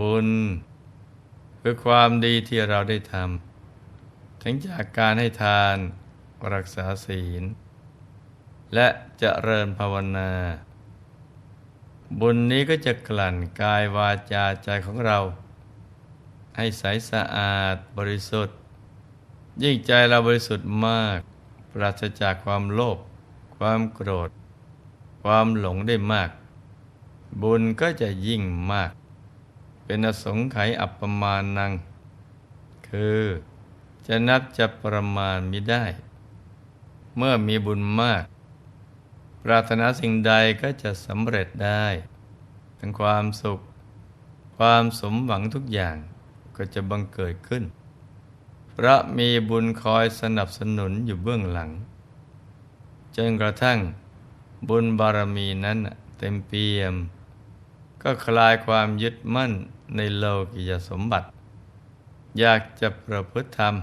บุญ คือความดีที่เราได้ทำทั้งจากการให้ทานรักษาศีล และจะเจริญภาวนา บุญนี้ก็จะกลั่นกายวาจาใจของเรา ให้ใสสะอาดบริสุทธิ์ ยิ่งใจเราบริสุทธิ์มาก ปราศจากความโลภความโกรธ ความหลงได้มาก บุญก็จะยิ่งมาก เป็นอสงไขยอัปปมานัง คือจะนับจะประมาณมิได้ เมื่อมีบุญมาก ปรารถนาสิ่งใดก็จะสำเร็จได้ ทั้งความสุข ความสมหวังทุกอย่างก็จะบังเกิดขึ้น เพราะมีบุญคอยสนับสนุนอยู่เบื้องหลัง จนกระทั่งบุญบารมีนั้นเต็มเปี่ยม ก็คลายความยึดมั่น ในโลกิยสมบัติ อยากจะประพฤติธรรม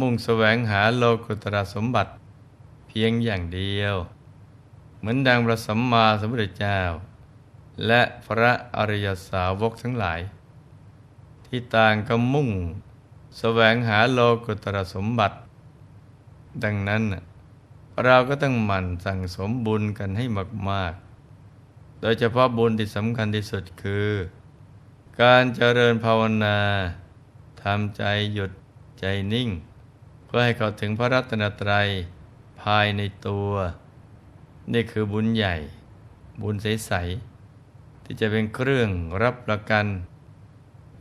มุ่งแสวงหาโลกุตระสมบัติ เพียงอย่างเดียว เหมือนดังพระสัมมาสัมพุทธเจ้า และพระอริยสาวกทั้งหลาย ที่ต่างก็มุ่งแสวงหาโลกุตระสมบัติ ดังนั้น เราก็ต้องหมั่นสั่งสมบุญกันให้มาก ๆ โดยเฉพาะบุญที่สำคัญที่สุดคือ การเจริญภาวนาทำใจหยุดใจนิ่ง เพื่อให้เขาถึงพระรัตนตรัยภายในตัว นี่คือบุญใหญ่ บุญใส ๆ ที่จะเป็นเครื่องรับประกัน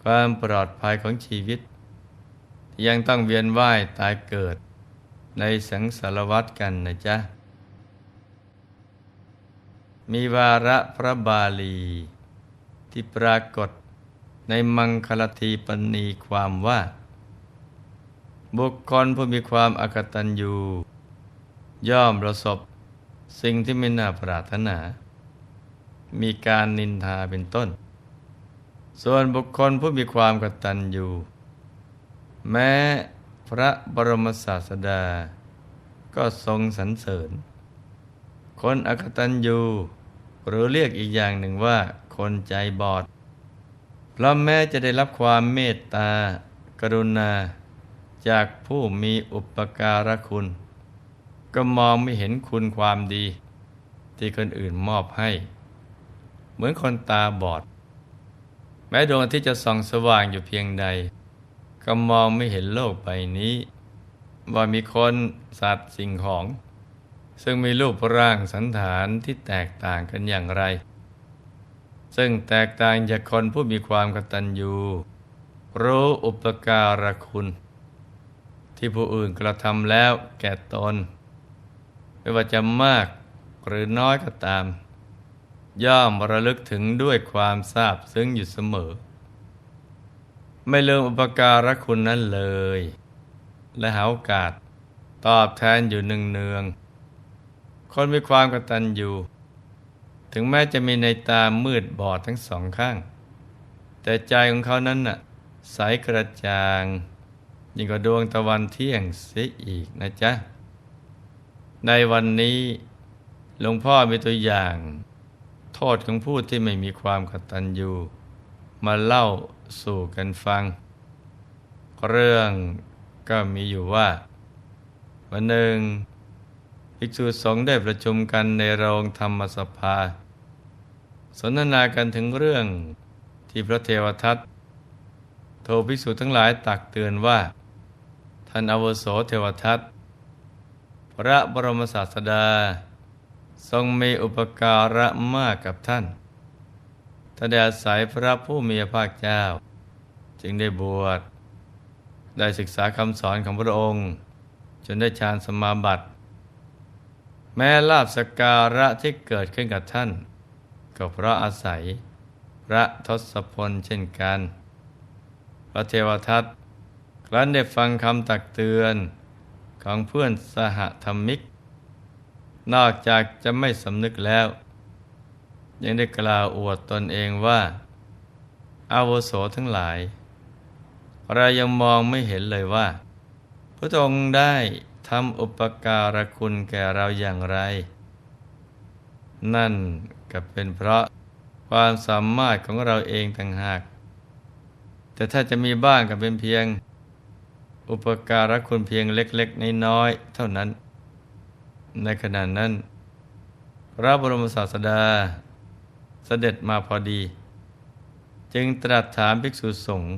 ความปลอดภัยของชีวิตยังต้องเวียนว่ายตายเกิด ในสังสารวัตกันนะจ๊ะ มีวาระพระบาลีที่ปรากฏ ในมังคลทีปณีความว่า บุคคลผู้มีความอกตัญญู ย่อมประสบสิ่งที่ไม่น่าปรารถนา มีการนินทาเป็นต้น ส่วนบุคคลผู้มีความกตัญญู แม้พระบรมศาสดา ก็ทรงสรรเสริญ คนอกตัญญู หรือเรียกอีกอย่างหนึ่งว่าคนใจบอด เพราะแม้จะได้รับความเมตตา กรุณา จากผู้มีอุปการะคุณ ก็มองไม่เห็นคุณความดี ที่คนอื่นมอบให้ เหมือนคนตาบอด แม้ดวงอาทิตย์จะส่องสว่างอยู่เพียงใด ก็มองไม่เห็นโลกใบนี้ ว่ามีคนสัตว์สิ่งของ ซึ่งมีรูปร่างสันฐานที่แตกต่างกันอย่างไร ซึ่งแตกต่างจากคนผู้มีความกตัญญูรู้อุปการะคุณ ที่ผู้อื่นกระทำแล้วแก่ตน ไม่ว่าจะมากหรือน้อยก็ตาม ย่อมระลึกถึงด้วยความทราบซึ้งอยู่เสมอ ไม่ลืมอุปการะคุณนั้นเลย และหาโอกาสตอบแทนอยู่หนึ่งเนืองคนมีความกตัญญู ถึงแม้จะมีในตามืดบอดทั้งสองข้าง แต่ใจของเขานั้นน่ะใสกระจ่าง ยิ่งกว่าดวงตะวันเที่ยงเสียอีกนะจ๊ะ ในวันนี้หลวงพ่อมีตัวอย่าง โทษของผู้ที่ไม่มีความกตัญญูมาเล่าสู่กันฟัง เรื่องก็มีอยู่ว่า วันหนึ่งภิกษุสงฆ์ได้ประชุมกันในโรงธรรมสภา สนทนากันถึงเรื่องที่พระเทวทัตโทรภิกษุทั้งหลายตักเตือนว่า ท่านอวโสเทวทัตพระบรมศาสดา ทรงมีอุปการะมากกับท่านถ้าได้อาศัยพระผู้มีพระภาคเจ้า จึงได้บวช ได้ศึกษาคำสอนของพระองค์ จนได้ฌานสมาบัติ แม้ลาบสการะที่เกิดขึ้นกับท่าน ก็เพราะอาศัยพระทศพลเช่นกัน พระเทวทัตครั้นได้ฟังคำตักเตือนของเพื่อนสหธรรมิก นอกจากจะไม่สำนึกแล้ว ยังได้กล่าวอวดตนเองว่า อาวโสทั้งหลายเรายังมองไม่เห็นเลยว่า พระองค์ได้ทำอุปการะคุณแก่เราอย่างไร นั่นก็เป็นเพราะคความสามารถของเราเองต่างหาก แต่ถ้าจะมีบ้างก็เป็นเพียง อุปการะคุณเพียงเล็กๆน้อยๆเท่านั้น ในขณะนั้น พระบรมศาสดาเสด็จมาพอดี จึงตรัสถามภิกษุสงฆ์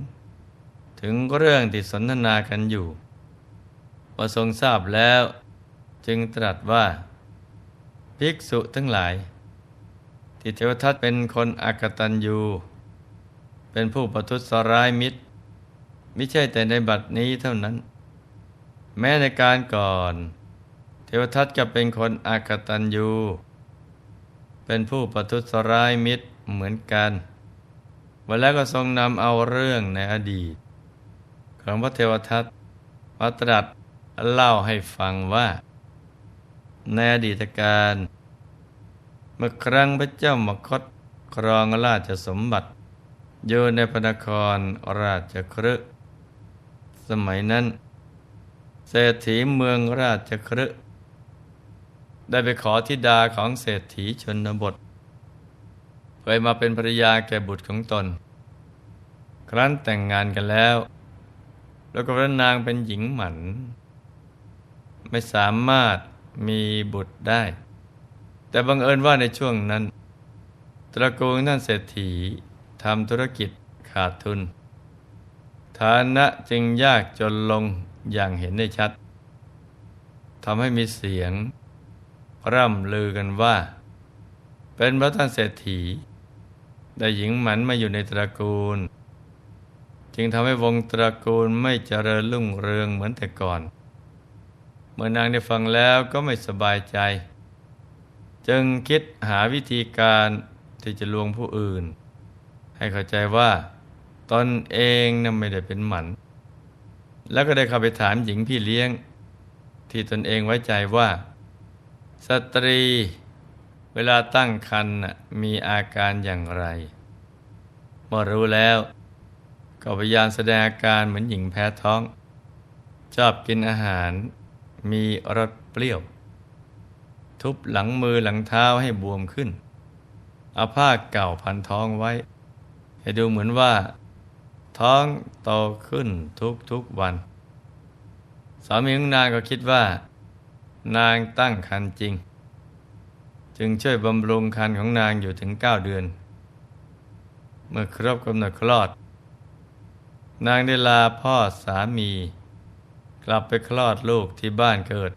ถึงเรื่องที่สนทนากันอยู่พอทรงทราบแล้ว จึงตรัสว่า ภิกษุทั้งหลาย เทวทัตเป็นคนอากตันยูเป็นผู้ประทุษร้ายมิตร ไม่ใช่แต่ในบัดนี้เท่านั้น แม้ในการก่อน เทวทัตก็เป็นคนอากตันยูเป็นผู้ประทุษร้ายมิตรเหมือนกันวันแล้วก็ทรงนำเอาเรื่องในอดีต ของพระเทวทัตมาตรัสเล่าให้ฟังว่า ในอดีตการ เมื่อครั้งพระเจ้ามคตครองราชสมบัติอยู่ในพระนครราชครึสมัยนั้น เศรษฐีเมืองราชครึได้ไปขอทิดาของเศรษฐีชนบทเพื่อมาเป็นภรรยาแก่บุตรของตน ครั้นแต่งงานกันแล้ว แล้วก็พระนางเป็นหญิงหมัน ไม่สามารถมีบุตรได้ แต่บังเอิญว่าในช่วงนั้น ตระกูลนั่นเศรษฐีทำธุรกิจขาดทุน ฐานะจึงยากจนลงอย่างเห็นได้ชัดทำให้มีเสียง ร่ำลือกันว่า เป็นพระท่านเศรษฐี ได้หญิงหมันมาอยู่ในตระกูล จึงทำให้วงตระกูลไม่เจริญรุ่งเรืองเหมือนแต่ก่อน เมื่อนางได้ฟังแล้วก็ไม่สบายใจ จึงคิดหาวิธีการที่จะลวงผู้อื่น ให้เข้าใจว่าตนเองนั้นไม่ได้เป็นหมัน แล้วก็ได้เข้าไปถามหญิงพี่เลี้ยง ที่ตนเองไว้ใจว่า สตรีเวลาตั้งครรภ์มีอาการอย่างไร เมื่อรู้แล้ว ก็พยายามแสดงอาการเหมือนหญิงแพ้ท้อง ชอบกินอาหาร มีรสเปรี้ยว ทุบหลังมือหลังเท้าให้บวมขึ้น เอาผ้าเก่าพันท้องไว้ ให้ดูเหมือนว่า ท้องโตขึ้นทุกๆวัน สามีของนางก็คิดว่า นางตั้งครรภ์จริง จึงช่วยบำรุงครรภ์ของนางอยู่ถึงเก้าเดือน เมื่อครบกำหนดคลอด นางได้ลาพ่อสามี กลับไปคลอดลูกที่บ้านเกิด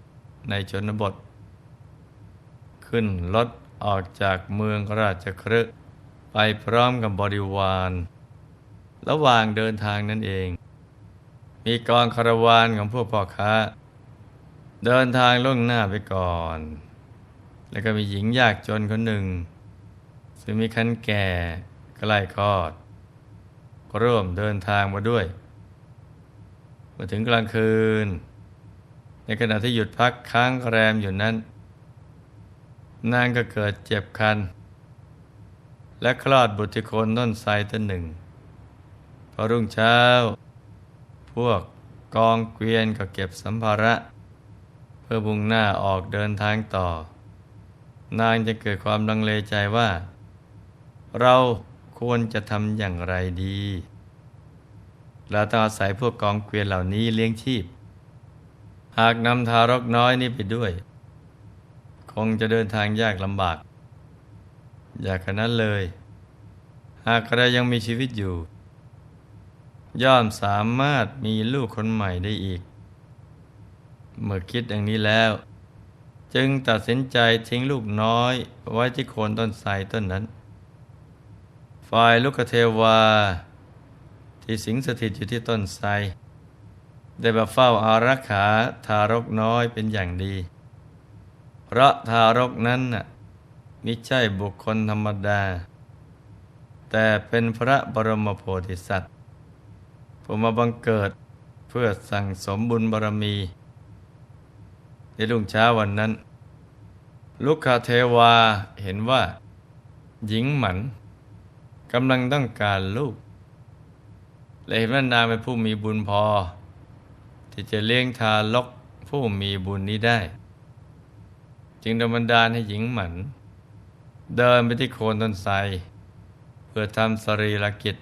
ในชนบท ขึ้นรถออกจากเมืองราชครึไปพร้อมกับบริวาร ระหว่างเดินทางนั่นเอง มีกองคารวานของพวกพ่อค้า เดินทางล่วงหน้าไปก่อน แล้วก็มีหญิงยากจนคนหนึ่ง ซึ่งมีคันแก่ใกล้คลอดก็ร่วมเดินทางมาด้วยมาถึงกลางคืน ในขณะที่หยุดพักค้างแรมอยู่นั้น นางก็เกิดเจ็บคัน และคลอดบุตรที่โคนต้นไทรต้นหนึ่ง พอรุ่งเช้า พวกกองเกวียนก็เก็บสัมภาระ เพื่อบุงหน้าออกเดินทางต่อ นางจะเกิดความลังเลใจว่า เราควรจะทำอย่างไรดีเราต้องอาศัยพวกกองเกวียนเหล่านี้เลี้ยงชีพ หากนำทารกน้อยนี้ไปด้วย คงจะเดินทางยากลำบาก อยากขนาดเลย หากเรยังมีชีวิตอยู่ ย่อมสามารถมีลูกคนใหม่ได้อีก เมื่อคิดอย่างนี้แล้ว จึงตัดสินใจทิ้งลูกน้อย ไว้ที่โคนต้นไทรต้นนั้น ฝ่ายลูกเทวา ที่สิงสถิตอยู่ที่ต้นไทรได้มาเฝ้าอารักขาทารกน้อยเป็นอย่างดี พระทารกนั้นน่ะมิใช่บุคคลธรรมดา แต่เป็นพระบรมโพธิสัตว์ผู้มาบังเกิดเพื่อสั่งสมบุญบารมี ในรุ่งเช้าวันนั้นลูกคาเทวาเห็นว่า หญิงหมันกำลังต้องการลูก และเห็นว่านางเป็นผู้มีบุญพอ ที่จะเลี้ยงทารกผู้มีบุญนี้ได้ จึงดำบันดาลให้หญิงหมัน เดินไปที่โคนต้นไทรเพื่อทำสรีรกิจ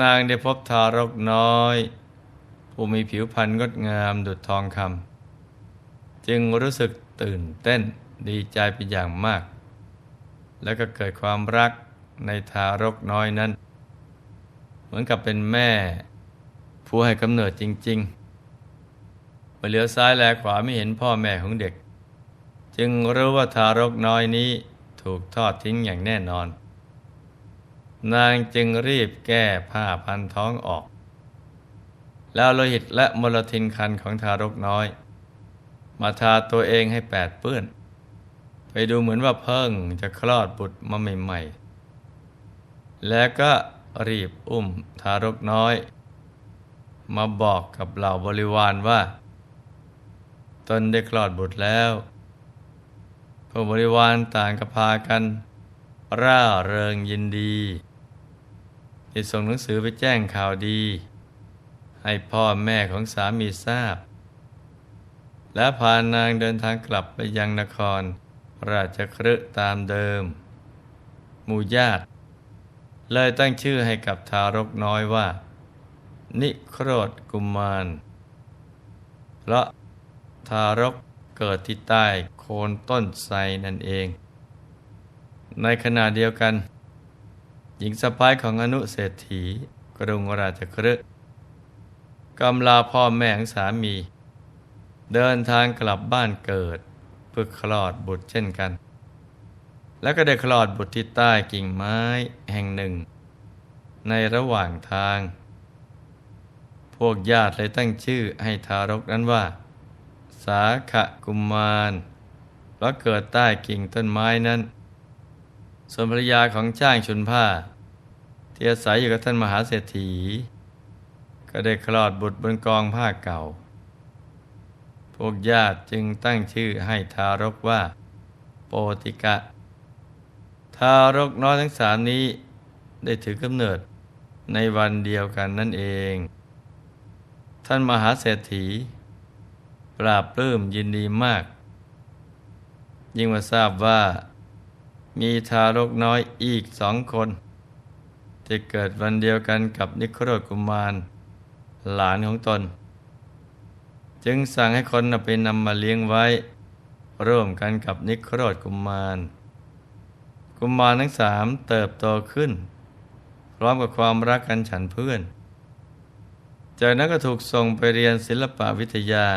นางได้พบทารกน้อย ผู้มีผิวพรรณงดงามดุจทองคำจึงรู้สึกตื่นเต้นดีใจเป็นอย่างมาก แล้วก็เกิดความรักในทารกน้อยนั้น เหมือนกับเป็นแม่ ผู้ให้กำเนิดจริงๆเมื่อเลี้ยวซ้ายแลขวาไม่เห็นพ่อแม่ของเด็ก จึงรู้ว่าทารกน้อยนี้ถูกทอดทิ้งอย่างแน่นอน นางจึงรีบแก้ผ้าพันท้องออก แล้วโลหิตและมลทินคันของทารกน้อย มาทาตัวเองให้แปดเปื้อน ไปดูเหมือนว่าเพิ่งจะคลอดบุตรมาใหม่ๆ แล้วก็รีบอุ้มทารกน้อย มาบอกกับเหล่าบริวารว่า ตนได้คลอดบุตรแล้ว ผู้บริวารต่างก็พากัน ร่าเริงยินดีที่ส่งหนังสือไปแจ้งข่าวดี ให้พ่อแม่ของสามีทราบ และพานางเดินทางกลับไปยังนคร ราชครึตามเดิม หมู่ญาติ เลยตั้งชื่อให้กับทารกน้อยว่า นิโครธกุมาร เพราะทารก เกิดที่ใต้โคนต้นไทรนั่นเอง ในขณะเดียวกัน หญิงสะพ้ายของอนุเศรษฐีกรุงราชครึกำลาพ่อแม่ของสามี เดินทางกลับบ้านเกิดเพื่อคลอดบุตรเช่นกัน แล้วก็ได้คลอดบุตรที่ใต้กิ่งไม้แห่งหนึ่ง ในระหว่างทาง พวกญาติเลยตั้งชื่อให้ทารกนั้นว่า สาขะกุมารเพราะเกิดใต้กิ่งต้นไม้นั้น ส่วนภรรยาของจ้างชุนผ้า ที่อาศัยอยู่กับท่านมหาเศรษฐี ก็ได้คลอดบุตรบนกองผ้าเก่า พวกญาติจึงตั้งชื่อให้ทารกว่า โปติกะ ทารกน้อยทั้งสามนี้ได้ถือกำเนิดในวันเดียวกันนั่นเอง ท่านมหาเศรษฐี ปราบปลื้มยินดีมาก ยิ่งมาทราบว่ามีทารกน้อยอีกสองคน ที่เกิดวันเดียวกันกับนิโครธกุมาร หลานของตน จึงสั่งให้คนนำไปนำมาเลี้ยงไว้ ร่วมกันกับนิโครธกุมาร กุมารทั้งสามเติบโตขึ้น พร้อมกับความรักกันฉันเพื่อน จากนั้นก็ถูกส่งไปเรียนศิลปวิทยา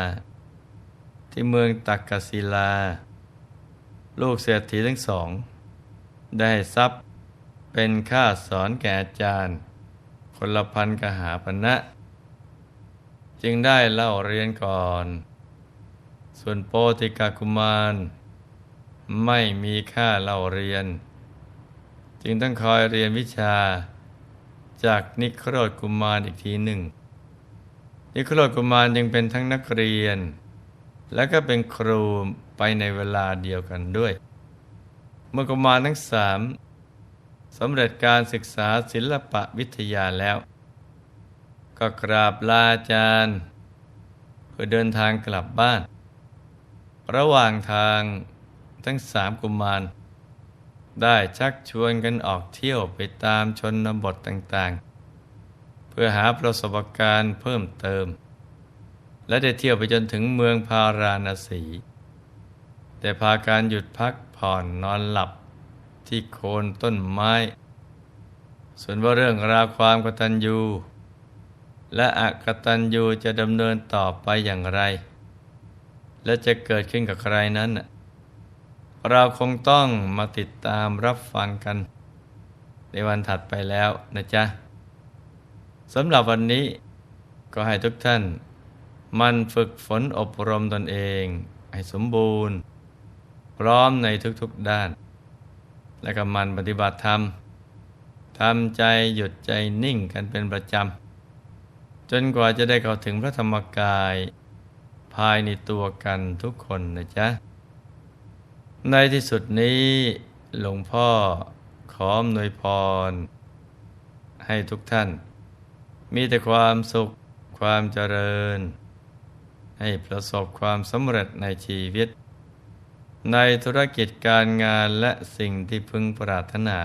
ที่เมืองตักกศิลา ลูกเศรษฐีทั้งสอง ได้ทรัพย์เป็นค่าสอนแก่อาจารย์ คนละพันกหาปณะจึงได้เล่าเรียนก่อน ส่วนโปติกากุมาร ไม่มีค่าเล่าเรียน จึงต้องคอยเรียนวิชาจากนิโครธกุมารอีกทีหนึ่ง นิโครธกุมารยังเป็นทั้งนักเรียน และก็เป็นครูไปในเวลาเดียวกันด้วยเมื่อกุมารทั้งสามสำเร็จการศึกษาศิลปะวิทยาแล้ว ก็กราบลาอาจารย์ เพื่อเดินทางกลับบ้าน ระหว่างทางทั้งสามกุมาร ได้ชักชวนกันออกเที่ยวไปตามชนบทต่างๆ เพื่อหาประสบการณ์เพิ่มเติม และได้เที่ยวไปจนถึงเมืองพาราณสี แต่พาการหยุดพักผ่อนนอนหลับที่โคนต้นไม้ ส่วนว่าเรื่องราวความกตัญญู และอกตัญญูจะดำเนินต่อไปอย่างไร และจะเกิดขึ้นกับใครนั้น เราคงต้องมาติดตามรับฟังกัน ในวันถัดไปแล้วนะจ๊ะสำหรับวันนี้ก็ให้ทุกท่าน มันฝึกฝนอบรมตนเองให้สมบูรณ์ พร้อมในทุกๆด้าน และก็มันปฏิบัติธรรมทำใจหยุดใจนิ่งกันเป็นประจำ จนกว่าจะได้เข้าถึงพระธรรมกาย ภายในตัวกันทุกคนนะจ๊ะ ในที่สุดนี้หลวงพ่อขออนวยพร ให้ทุกท่าน มีแต่ความสุขความเจริญ ให้ประสบความสำเร็จในชีวิต ในธุรกิจการงานและสิ่งที่พึงปรารถนา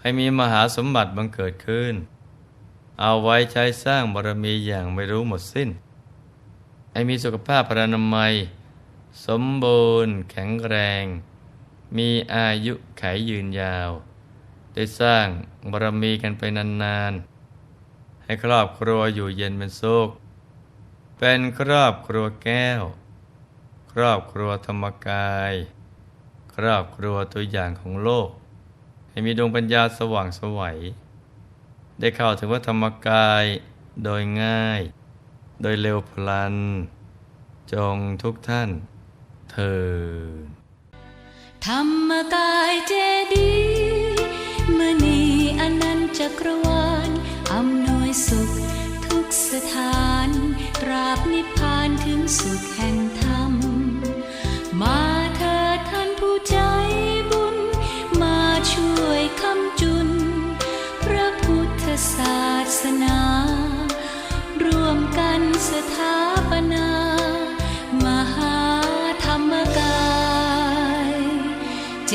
ให้มีมหาสมบัติบังเกิดขึ้น เอาไว้ใช้สร้างบารมีอย่างไม่รู้หมดสิ้น ให้มีสุขภาพพรรณนามัย สมบูรณ์ แข็งแรง มีอายุไขยืนยาว ได้สร้างบารมีกันไปนานๆให้ครอบครัวอยู่เย็นเป็นสุข เป็นครอบครัวแก้ว ครอบครัวธรรมกาย ครอบครัวตัวอย่างของโลก ให้มีดวงปัญญาสว่างสวัย ได้เข้าถึงวัดธรรมกายโดยง่าย โดยเร็วพลัน จงทุกท่านเธอญธรรมกายเจดีมณีอนันต์จักรวาลอำนวยสุขทุกสถาน ตราบนิพพานถึงสุดแห่งธรรม มาเถิดท่านผู้ใจบุญ มาช่วยคำจุน พระพุทธศาสนารวมกันสถาปนามหาธรรมกายเจ